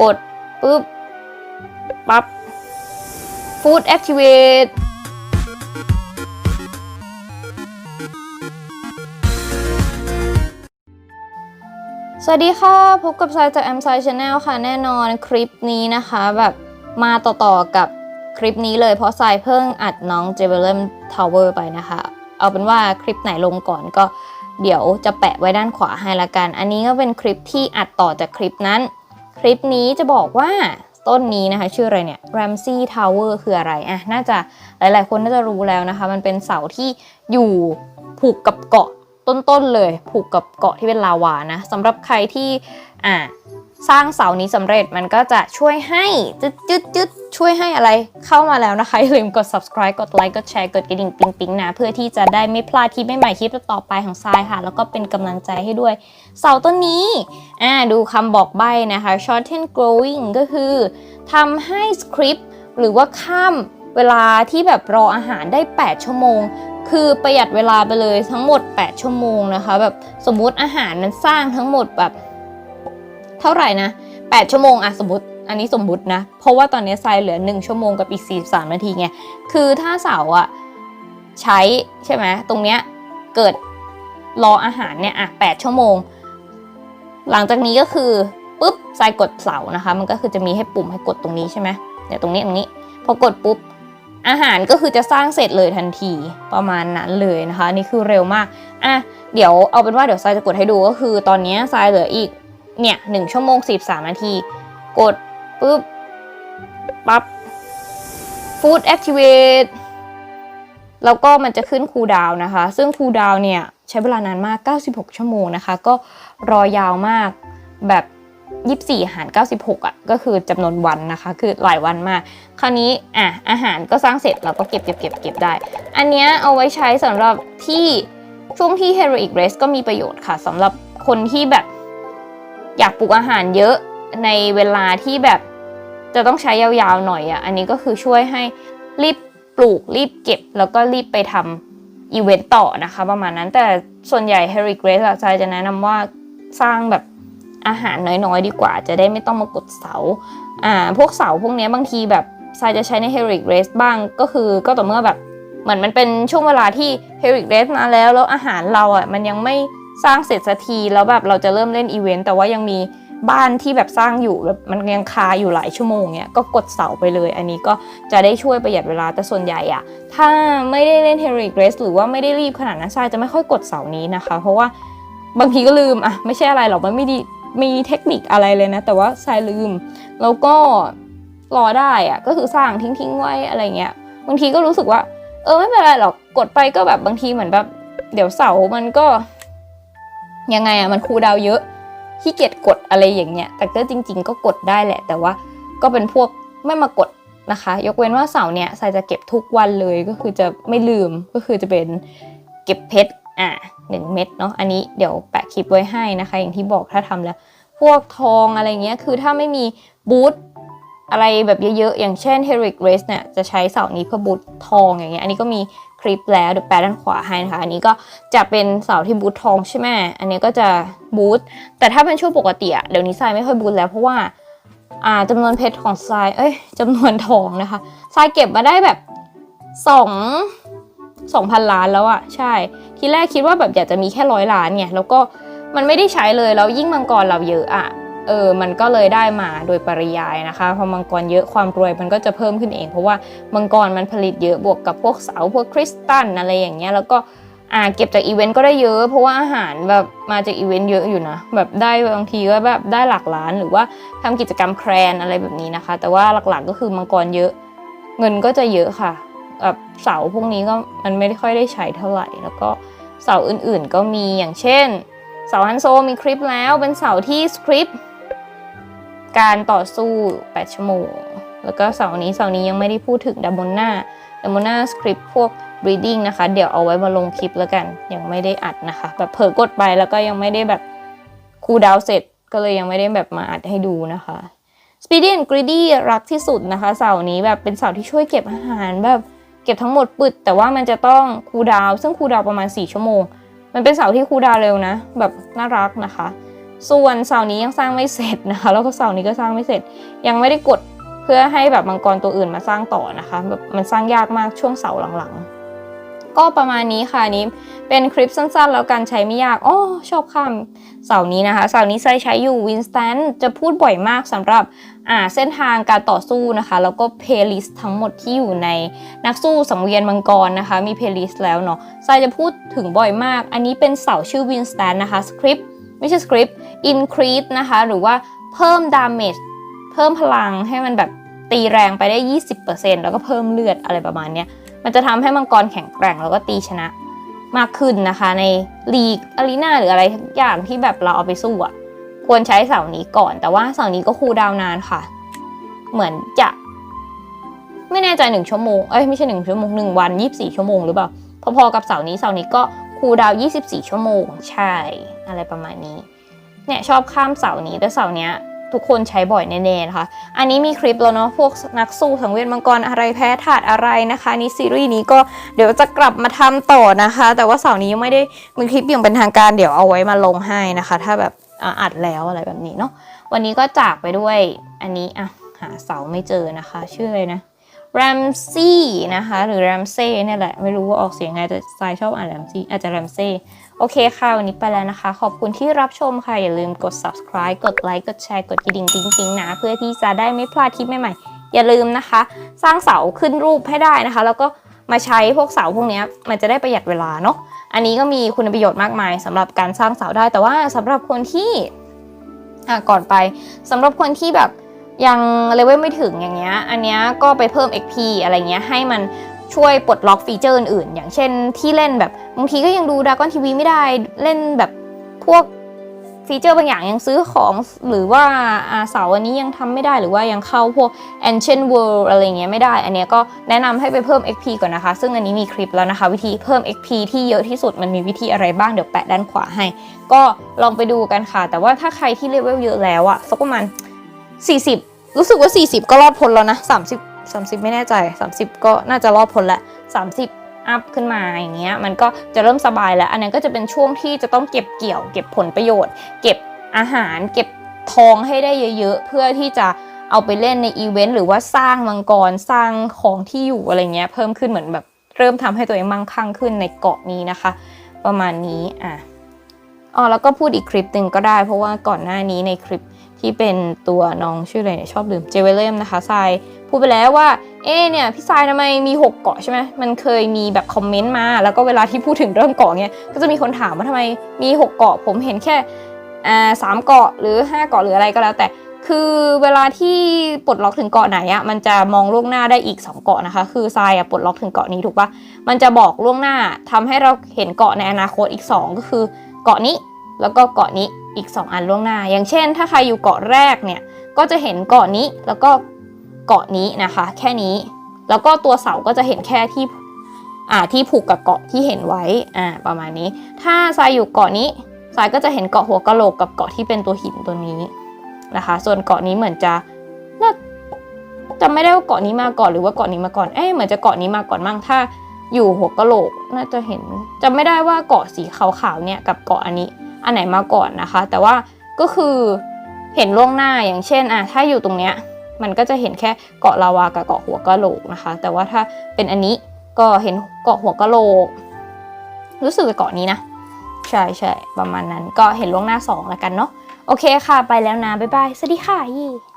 กดปุ๊บปั๊บ Food Activate สวัสดีค่ะ พบกับสายจาก m s i Channel ค่ะ แน่นอนคลิปนี้นะคะ แบบมาต่อๆกับคลิปนี้เลยเพราะสายเพิ่งอัดน้อง j e b e l e m Tower ไปนะคะ เอาเป็นว่าคลิปไหนลงก่อนก็เดี๋ยวจะแปะไว้ด้านขวาให้ละกัน อันนี้ก็เป็นคลิปที่อัดต่อจากคลิปนั้น คลิปนี้จะบอกว่าต้นนี้นะคะ ชื่ออะไรเนี่ย Ramsey Tower คืออะไรอะน่าจะหลายๆ คนน่าจะรู้แล้วนะคะ มันเป็นเสาที่อยู่ผูกกับเกาะต้นๆเลย ผูกกับเกาะที่เป็นลาวานะสำหรับใครที่อ่า สร้างเสานี้สำเร็จมันก็จะช่วยให้จึ๊ดจึ๊ดจึ๊ดช่วยให้อะไรเข้ามาแล้วนะคะ อย่าลืมกด subscribe กดไลค์กดแชร์กดกระดิ่งปิ๊งปิ๊งนะ เพื่อที่จะได้ไม่พลาดคลิปใหม่ๆคลิปต่อไปของทรายค่ะ แล้วก็เป็นกำลังใจให้ด้วย เสาต้นนี้อ่าดูคำบอกใบ้นะคะ shorten growing ก็คือทำให้สคริปต์หรือว่าข้ามเวลาที่แบบรออาหารได้ 8 ชั่วโมง คือประหยัดเวลาไปเลยทั้งหมด 8 ชั่วโมงนะคะ แบบสมมุติอาหารมันสร้างทั้งหมดแบบ เท่าไหร่นะ 8 ชั่วโมงอะสมมติ อันนี้สมมตินะ เพราะว่าตอนนี้ทรายเหลือ 1 ชั่วโมงกับอีก 43 นาทีไง คือถ้าเสาอะใช้ใช่ไหมตรงเนี้ยเกิดรออาหารเนี่ยอะ8ชั่วโมง หลังจากนี้ก็คือปุ๊บทรายกดเสานะคะ มันก็คือจะมีให้ปุ่มให้กดตรงนี้ใช่ไหมเดี๋ยวตรงนี้ตรงนี้ พอกดปุ๊บอาหารก็คือจะสร้างเสร็จเลยทันทีประมาณนั้นเลยนะคะ นี่คือเร็วมากอะเดี๋ยวเอาเป็นว่าเดี๋ยวทรายจะกดให้ดูก็คือ ตอนนี้ทรายเหลืออีก เนี่ยหนึ่งชั่วโมงสิบสามนาที กดปุ๊บปั๊บ Food Activate แล้วก็มันจะขึ้นคูลดาวน์นะคะ ซึ่งคูดาวเนี่ยใช้เวลานานมาก 96 ชั่วโมงนะคะ ก็รอยาวมากแบบ 24 หาร 96 อะ ก็คือจำนวนวันนะคะ คือหลายวันมาก คราวนี้อะอาหารก็สร้างเสร็จเราก็เก็บเก็บเก็บเก็บได้ อันเนี้ยเอาไว้ใช้สำหรับที่ช่วงที่ Heroic Race ก็มีประโยชน์ค่ะสำหรับคนที่แบบ อยากปลูกอาหารเยอะในเวลาที่แบบจะต้องใช้ยาวๆหน่อยอะ อันนี้ก็คือช่วยให้รีบปลูกรีบเก็บ แล้วก็รีบไปทำอีเวนต์ต่อนะคะ ประมาณนั้นแต่ส่วนใหญ่ Heroic Race อะใจจะแนะนำว่าสร้างแบบอาหารน้อยๆ ดีกว่า จะได้ไม่ต้องมากดเสาอ่าพวกเสาพวกนี้บางทีแบบทรายจะใช้ใน Heroic Race บ้างก็คือก็ต่อเมื่อแบบเหมือนมันเป็นช่วงเวลาที่ Heroic Race มาแล้ว แล้วอาหารเราอะมันยังไม่ สร้างเสร็จสักทีแล้วแบบเราจะเริ่มเล่นอีเวนต์แต่ว่ายังมีบ้านที่แบบสร้างอยู่แบบมันยังคาอยู่หลายชั่วโมงเนี้ยก็กดเสาไปเลย อันนี้ก็จะได้ช่วยประหยัดเวลาแต่ส่วนใหญ่อะถ้าไม่ได้เล่น Heroic Race หรือว่าไม่ได้รีบขนาดนั้นทรายจะไม่ค่อยกดเสานี้นะคะ เพราะว่าบางทีก็ลืมอะไม่ใช่อะไรหรอกมันไม่ดีมีเทคนิคอะไรเลยนะ แต่ว่าทรายลืม แล้วก็รอได้อะก็คือสร้างทิ้งทิ้งๆไว้อะไรเงี้ยบางทีก็รู้สึกว่า เออไม่เป็นไรหรอกกดไปก็แบบบางทีเหมือนแบบเดี๋ยวเสามันก็ ยังไงอะมันคูดาวเยอะขี้เกียจกดอะไรอย่างเงี้ยแต่ก็จริง ๆ ก็กดได้แหละ แต่ว่าก็เป็นพวกไม่มากดนะคะ ยกเว้นว่าเสาเนี่ยทรายจะเก็บทุกวันเลยก็คือจะไม่ลืมก็คือจะเป็นเก็บเพชรอะหนึ่งเม็ดเนาะอันนี้เดี๋ยวแปะคลิปไว้ให้นะคะ อย่างที่บอกถ้าทำแล้ว พวกทองอะไรเงี้ยคือถ้าไม่มีบูธอะไรแบบเยอะๆ อย่างเช่น Heroic Race เนี่ยจะใช้เสานี้เพื่อบูธทองอย่างเงี้ยอันนี้ก็มี คลิปแล้วเดี๋ยวแปะด้านขวาให้นะคะ อันนี้ก็จะเป็นเสาที่บูธทองใช่ไหมอันนี้ก็จะบูธแต่ถ้าเป็นช่วงปกติอะเดี๋ยวนี้ทรายไม่ค่อยบูธแล้วเพราะว่าอ่าจำนวนเพชรของทรายเอ้ยจำนวนทองนะคะทรายเก็บมาได้แบบสองสองพันล้านแล้วอะใช่ ทีแรกคิดว่าแบบอยากจะมีแค่ร้อยล้านไงแล้วก็มันไม่ได้ใช้เลยแล้วยิ่งมังกรเราเยอะอะ เออมันก็เลยได้มาโดยปริยายนะคะพอมังกรเยอะความรวยมันก็จะเพิ่มขึ้นเอง เพราะว่ามังกรมันผลิตเยอะบวกกับพวกเสาพวกคริสตัลอะไรอย่างเงี้ยแล้วก็อ่าเก็บจากอีเวนต์ก็ได้เยอะ เพราะว่าอาหารแบบมาจากอีเวนต์เยอะอยู่นะแบบได้บางทีก็แบบได้หลักล้านหรือว่าทำกิจกรรมแครนอะไรแบบนี้นะคะ แต่ว่าหลักๆก็คือมังกรเยอะ เงินก็จะเยอะค่ะแบบเสาพวกนี้ก็มันไม่ได้ค่อยได้ใช้เท่าไหร่ แล้วก็เสาอื่นๆก็มีอย่างเช่น เสาฮันโซมีคลิปแล้วเป็นเสาที่สคริปต์ การต่อสู้ 8 ชั่วโมง แล้วก็เสานี้เสานี้ยังไม่ได้พูดถึงดัมโบน่าดัมโบน่าสคริปต์พวก breeding นะคะ เดี๋ยวเอาไว้มาลงคลิปแล้วกัน ยังไม่ได้อัดนะคะ แบบเผลอกดไปแล้วก็ยังไม่ได้แบบคูลดาวเสร็จ ก็เลยยังไม่ได้แบบมาอัดให้ดูนะคะ Speedy and Greedy รักที่สุดนะคะ เสานี้แบบเป็นเสาที่ช่วยเก็บอาหารแบบเก็บทั้งหมดปึด แต่ว่ามันจะต้องคูลดาว ซึ่งคูลดาวประมาณ 4 ชั่วโมง มันเป็นเสาที่คูลดาวเร็วนะ แบบน่ารักนะคะ ส่วนเสานี้ยังสร้างไม่เสร็จนะคะ แล้วก็เสานี้ก็สร้างไม่เสร็จ ยังไม่ได้กดเพื่อให้แบบมังกรตัวอื่นมาสร้างต่อนะคะแบบมันสร้างยากมากช่วงเสาร์หลังๆ ก็ประมาณนี้ค่ะนี้เป็นคลิปสั้นๆ แล้วกันใช้ไม่ยากอ๋อชอบคำเสานี้นะคะ เสานี้ใช้ใช้อยู่วินสแตนจะพูดบ่อยมากสำหรับอ่าเส้นทางการต่อสู้นะคะ แล้วก็เพลย์ลิสต์ทั้งหมดที่อยู่ในนักสู้สังเวียนมังกรนะคะ มีเพลย์ลิสต์แล้วเนาะทรายจะพูดถึงบ่อยมาก อันนี้เป็นเสาชื่อวินสแตนนะคะสคริปต์ ไม่ใช่สคริปต์ increase นะคะ หรือว่าเพิ่ม damage เพิ่มพลังให้มันแบบตีแรงไปได้ 20%แล้วก็เพิ่มเลือดอะไรประมาณนี้มันจะทำให้มังกรแข็งแกร่งแล้วก็ตีชนะมากขึ้นนะคะ ในลีกอารีนาหรืออะไรทุกอย่างที่แบบเราเอาไปสู้อะควรใช้เสานี้ก่อน แต่ว่าเสานี้ก็คูดาวนานค่ะ เหมือนจะไม่แน่ใจหนึ่งชั่วโมง เอ้ยไม่ใช่หนึ่งชั่วโมงหนึ่งวันยี่สิบสี่ชั่วโมงหรือเปล่า พอๆกับเสานี้เสานี้ก็ คูดาว 24 ชั่วโมง ใช่ อะไรประมาณนี้ เนี่ยชอบข้ามเสานี้แต่เสาเนี้ยทุกคนใช้บ่อยแน่ๆนะคะ อันนี้มีคลิปแล้วเนาะ พวกนักสู้สังเวียนมังกรอะไรแพ้ถาดอะไรนะคะนี่ซีรีส์นี้ก็เดี๋ยวจะกลับมาทำต่อนะคะ แต่ว่าเสาร์นี้ยังไม่ได้มีคลิปอย่างเป็นทางการเดี๋ยวเอาไว้มาลงให้นะคะ ถ้าแบบอ,อัดแล้วอะไรแบบนี้เนาะ วันนี้ก็จากไปด้วยอันนี้อะหาเสาไม่เจอนะคะ ชื่ออะไรนะ แรมซี่นะคะหรือแรมเซ่เนี่ยแหละ ไม่รู้ว่าออกเสียงไงแต่ทรายชอบอ่านแรมซี่อาจจะแรมเซ่โอเคค่ะ วันนี้ไปแล้วนะคะ ขอบคุณที่รับชมค่ะ อย่าลืมกด subscribe กดไลค์กดแชร์กดกระดิ่งติ๊งๆนะ เพื่อที่จะได้ไม่พลาดคลิปใหม่ๆ อย่าลืมนะคะ สร้างเสาขึ้นรูปให้ได้นะคะ แล้วก็มาใช้พวกเสาพวกนี้มันจะได้ประหยัดเวลาเนาะอันนี้ก็มีคุณประโยชน์มากมายสำหรับการสร้างเสาได้แต่ว่าสำหรับคนที่อะก่อนไปสำหรับคนที่แบบ ยังเลเวลไม่ถึงอย่างเงี้ย อันเนี้ยก็ไปเพิ่ม XP อะไรเงี้ยให้มันช่วยปลดล็อกฟีเจอร์อื่นๆอย่างเช่นที่เล่นแบบบางทีก็ยังดูด r a ก้อนทีวีไม่ได้เล่นแบบพวกฟีเจอร์บางอย่างยังซื้อของหรือว่าเสาอันนี้ยังทำไม่ได้หรือว่ายังเข้าพวก Ancient World อะไรเงี้ยไม่ได้ อันเนี้ยก็แนะนำให้ไปเพิ่ม XP ก่อนนะคะ ซึ่งอันนี้มีคลิปแล้วนะคะ วิธีเพิ่ม XP ที่เยอะที่สุดมันมีวิธีอะไรบ้างเดี๋ยวแปะด้านขวาให้ ก็ลองไปดูกันค่ะ แต่ว่าถ้าใครที่เลเวลเยอะแล้วอะสักประมาณ 40 รู้สึกว่า 40 ก็รอดพ้นแล้วนะ30 30 ไม่แน่ใจ 30 ก็น่าจะรอดพ้นแล้ว30 อัพขึ้นมาอย่างเงี้ยมันก็จะเริ่มสบายแล้ว อันนั้นก็จะเป็นช่วงที่จะต้องเก็บเกี่ยว เก็บผลประโยชน์ เก็บอาหาร เก็บทองให้ได้เยอะๆ เพื่อที่จะเอาไปเล่นในอีเวนต์หรือว่าสร้างมังกรสร้างของที่อยู่อะไรเงี้ยเพิ่มขึ้นเหมือนแบบเริ่มทำให้ตัวเองมั่งคั่งขึ้นในเกาะนี้นะคะ ประมาณนี้อะอ๋อแล้วก็พูดอีกคลิปหนึ่งก็ได้ เพราะว่าก่อนหน้านี้ในคลิป ที่เป็นตัวน้องชื่ออะไรเนี่ยชอบลืมเจเวเลมนะคะทรายพูดไปแล้วว่าเอ๊เนี่ยพี่ทรายทำไมมี 6 เกาะใช่ไหมมันเคยมีแบบคอมเมนต์มา แล้วก็เวลาที่พูดถึงเรื่องเกาะเนี่ยก็จะมีคนถามว่าทำไมมี 6 เกาะ ผมเห็นแค่อ่าสามเกาะหรือ 5 เกาะหรืออะไรก็แล้วแต่คือเวลาที่ปลดล็อกถึงเกาะไหนอะมันจะมองล่วงหน้าได้อีก 2 เกาะนะคะ คือทรายอะปลดล็อกถึงเกาะนี้ถูกปะมันจะบอกล่วงหน้าทำให้เราเห็นเกาะในอนาคตอีก 2 ก็คือเกาะนี้แล้วก็เกาะนี้ อีก 2 อันล่วงหน้า อย่างเช่น ถ้าใครอยู่เกาะแรกเนี่ย ก็จะเห็นเกาะนี้แล้วก็เกาะนี้นะคะ แค่นี้ แล้วก็ตัวเสาก็จะเห็นแค่ที่อ่าที่ผูกกับเกาะที่เห็นไว้อ่าประมาณนี้ ถ้าทรายอยู่เกาะนี้ทรายก็จะเห็นเกาะหัวกะโหลกกับเกาะที่เป็นตัวหินตัวนี้นะคะ ส่วนเกาะนี้เหมือนจะน่าจำไม่ได้ว่าเกาะนี้มาก่อนหรือว่าเกาะนี้มาก่อน เอ้ยเหมือนจะเกาะนี้มาก่อนมั่งถ้าอยู่หัวกะโหลกน่าจะเห็นจำไม่ได้ว่าเกาะสีขาวๆเนี่ยกับเกาะอันนี้ อันไหนมาก่อนนะคะ แต่ว่าก็คือเห็นล่วงหน้าอย่างเช่นอะถ้าอยู่ตรงเนี้ยมันก็จะเห็นแค่เกาะลาวากับเกาะหัวกะโหลกนะคะ แต่ว่าถ้าเป็นอันนี้ก็เห็นเกาะหัวกะโหลก รู้สึกจะเกาะนี้นะ ใช่ใช่ประมาณนั้นก็เห็นล่วงหน้าสองแล้วกันเนาะโอเคค่ะ ไปแล้วนะ บ๊ายบาย สวัสดีค่ะยี่